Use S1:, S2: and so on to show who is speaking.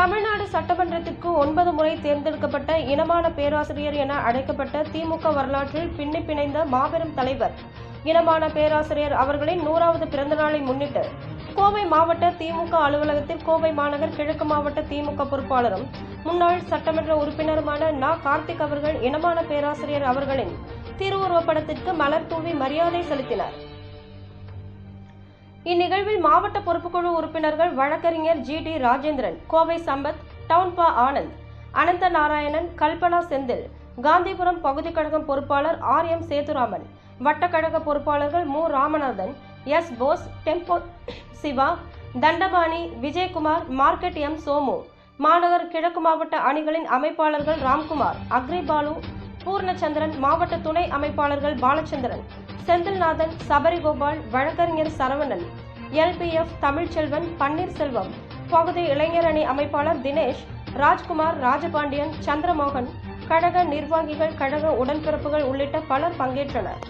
S1: தமிழ்நாடு சட்டமன்றத்திற்கு ஒன்பது முறை தேர்ந்தெடுக்கப்பட்ட இனமான பேராசிரியர் என அழைக்கப்பட்ட திமுக வரலாற்றில் பின்னி பிணைந்த மாபெரும் தலைவர். இனமான பேராசிரியர் அவர்களின் நூறாவது பிறந்தநாளை முன்னிட்டு கோவை மாவட்ட திமுக அலுவலகத்தில் கோவை மாநகர் கிழக்கு மாவட்ட திமுக பொறுப்பாளரும் முன்னாள் சட்டமன்ற உறுப்பினருமான நா. கார்த்திக் அவர்கள் இனமான பேராசிரியர் அவர்களின் திருவுருவப்படத்திற்கு மலர் தூவி மரியாதை செலுத்தினார். இந்நிகழ்வில் மாவட்ட பொறுப்புக்குழு உறுப்பினர்கள் வழக்கறிஞர் G T Rajendran Kovai Sampath town பா ஆனந்த் அனந்த நாராயணன் கல்பனா செந்தில் காந்திபுரம் பகுதி கழகம் பொறுப்பாளர் ஆர் எம் சேதுராமன் வட்டக்கழக பொறுப்பாளர்கள் மு Ramanathan S Bose tempo Siva Dhandapani Vijayakumar market M Somu மாநகர் கிழக்கு மாவட்ட அணிகளின் அமைப்பாளர்கள் ராம்குமார் அக்ரிபாலு பூர்ணச்சந்திரன் மாவட்ட துணை அமைப்பாளர்கள் பாலச்சந்திரன் செந்தில்நாதன் சபரிகோபால் வழக்கறிஞர் சரவணன் எல்பிஎஃப் தமிழ்ச்செல்வன் பன்னீர்செல்வம் பகுதி இளைஞர் அணி அமைப்பாளர் தினேஷ் ராஜ்குமார் ராஜபாண்டியன் சந்திரமோகன் கழக நிர்வாகிகள் கழக உடன்பிறப்புகள் உள்ளிட்ட பலர் பங்கேற்றனர்.